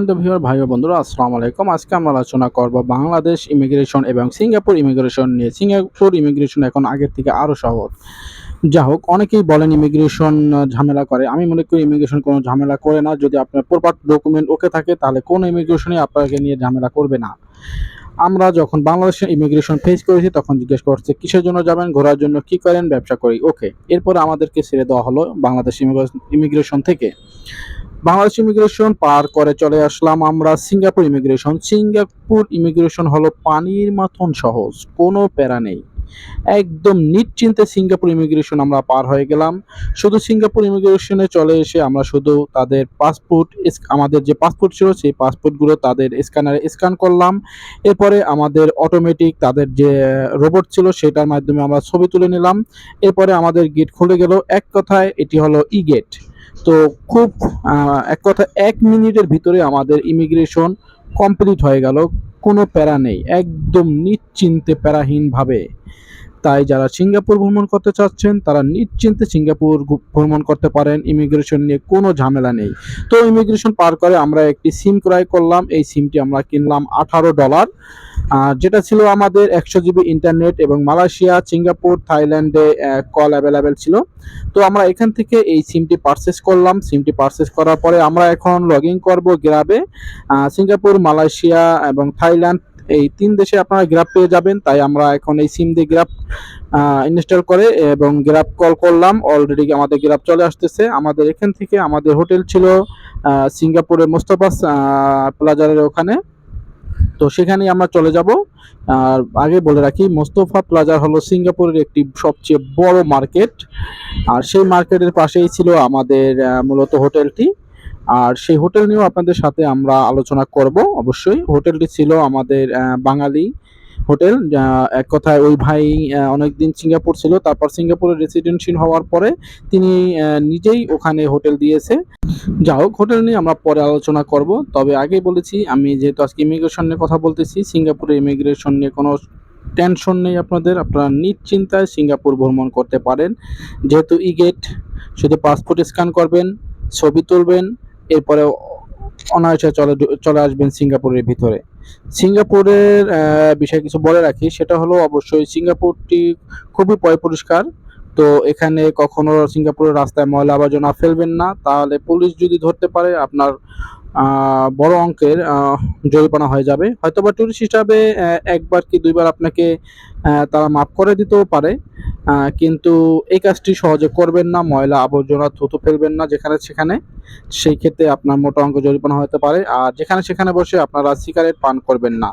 সম্মানিত ভিউয়ার ভাই বন্ধুরা, আসসালামু আলাইকুম। আজকে আমরা আলোচনা করব বাংলাদেশ ইমিগ্রেশন এবং সিঙ্গাপুর ইমিগ্রেশন নিয়ে। সিঙ্গাপুর ইমিগ্রেশন এখন আগের থেকে আরও সহজ। যা হোক, অনেকেই বলেন ইমিগ্রেশন ঝামেলা করে। আমি মনে করি ইমিগ্রেশন কোনো ঝামেলা করে না। যদি আপনার প্রপার ডকুমেন্ট ওকে থাকে, তাহলে কোনো ইমিগ্রেশনই আপনাকে নিয়ে ঝামেলা করবে না। আমরা যখন বাংলাদেশের ইমিগ্রেশন ফেস করেছি, তখন জিজ্ঞেস করছে, কিসের জন্য যাবেন? ঘোরার জন্য কি করেন? ব্যবসা করি। ওকে, এরপরে আমাদেরকে ছেড়ে দেওয়া হলো বাংলাদেশ ইমিগ্রেশন থেকে। বাংলাদেশ ইমিগ্রেশন পার করে চলে আসলাম আমরা সিঙ্গাপুর ইমিগ্রেশন সিঙ্গাপুর ইমিগ্রেশন হলো পানির মতন সহজ কোনো প্যারা নেই। একদম নিশ্চিন্তে সিঙ্গাপুর ইমিগ্রেশন আমরা পার হয়ে গেলাম। শুধু সিঙ্গাপুর ইমিগ্রেশনে চলে এসে আমরা শুধু তাদের পাসপোর্ট আমাদের যে পাসপোর্ট ছিল, সেই পাসপোর্টগুলো তাদের স্ক্যানারে স্ক্যান করলাম। এরপরে আমাদের অটোমেটিক তাদের যে রোবট ছিল, সেটার মাধ্যমে আমরা ছবি তুলে নিলাম। এরপরে আমাদের গেট খুলে গেল। এক কথায় এটি হলো ই গেট তো খুব এক কথা, এক মিনিটের ভিতরে আমাদের ইমিগ্রেশন কমপ্লিট হয়ে গেল, কোনো প্যারা নেই, একদম নিশ্চিন্তে প্যারাহীনভাবে। তাই যারা সিঙ্গাপুর ভ্রমণ করতে চাচ্ছেন, তারা নিশ্চিন্তে সিঙ্গাপুর ভ্রমণ করতে পারেন। ইমিগ্রেশন নিয়ে কোনো ঝামেলা নেই। তো ইমিগ্রেশন পার করে আমরা একটি সিম ক্রয় করলাম। এই সিমটি আমরা কিনলাম আঠারো ডলার। যেটা ছিল আমাদের একশো জিবি ইন্টারনেট এবং মালয়েশিয়া, সিঙ্গাপুর, থাইল্যান্ডে কল অ্যাভেলেবেল ছিল। তো আমরা এখান থেকে এই সিমটি পারচেস করলাম। সিমটি পারচেস করার পরে আমরা এখন লগ ইন করব গ্রাবে সিঙ্গাপুর, মালয়েশিয়া এবং থাইল্যান্ড এই তিন দেশে আপনারা গ্রাফ পেয়ে যাবেন তাই আমরা এখন এই সিম দিয়ে গ্রাফ ইনস্টল করে এবং গ্রাফ কল করলাম। অলরেডি আমাদের গ্রাফ চলে আসতেছে। আমাদের এখান থেকে আমাদের হোটেল ছিল আহ, সিঙ্গাপুরের মোস্তফা প্লাজারের ওখানে। তো সেখানেই আমরা চলে যাব। আর আগে বলে রাখি মোস্তফা প্লাজার হলো সিঙ্গাপুরের একটি সবচেয়ে বড় মার্কেট আর সেই মার্কেটের পাশেই ছিল আমাদের মূলত হোটেলটি। আর সেই হোটেল নিয়েও আপনাদের সাথে আমরা আলোচনা করব, অবশ্যই। হোটেলটি ছিল আমাদের বাঙালি হোটেল এক কথায় ওই ভাই অনেকদিন সিঙ্গাপুর ছিল, তারপর সিঙ্গাপুরের রেসিডেন্সিয়াল হওয়ার পরে তিনি নিজেই ওখানে হোটেল দিয়েছে। যা হোক, হোটেল নিয়ে আমরা পরে আলোচনা করব। তবে আগেই বলেছি, আমি যেহেতু আজকে ইমিগ্রেশন নিয়ে কথা বলতেছি সিঙ্গাপুরের ইমিগ্রেশন নিয়ে কোনো টেনশন নেই আপনাদের। আপনারা নিশ্চিন্তায় সিঙ্গাপুর ভ্রমণ করতে পারেন। যেহেতু ই গেট শুধু পাসপোর্ট স্ক্যান করবেন, ছবি তুলবেন এরপরে অনায়াসে চলে চলে আসবেন সিঙ্গাপুরের ভিতরে। সিঙ্গাপুরের বিষয়ে কিছু বলে রাখি, সেটা হলো অবশ্যই সিঙ্গাপুরটি খুবই পয় পরিষ্কার। তো এখানে কখনো সিঙ্গাপুরের রাস্তায় ময়লা আবর্জনা ফেলবেন না। তাহলে পুলিশ যদি ধরতে পারে, আপনার বড় অঙ্কের জরিমানা হয়ে যাবে। হয়তোবা টুরিস্ট হিসাবে একবার কি দুইবার আপনাকে তারা মাফ করে দিতেও পারে। কিন্তু এই কাজটি সহজে করবেন না, ময়লা আবর্জনা থুতু ফেলবেন না যেখানে সেখানে। সেই ক্ষেত্রে আপনার মোটা অঙ্ক জরিমানা হতে পারে, আর যেখানে সেখানে বসে আপনারা সিগারেট পান করবেন না।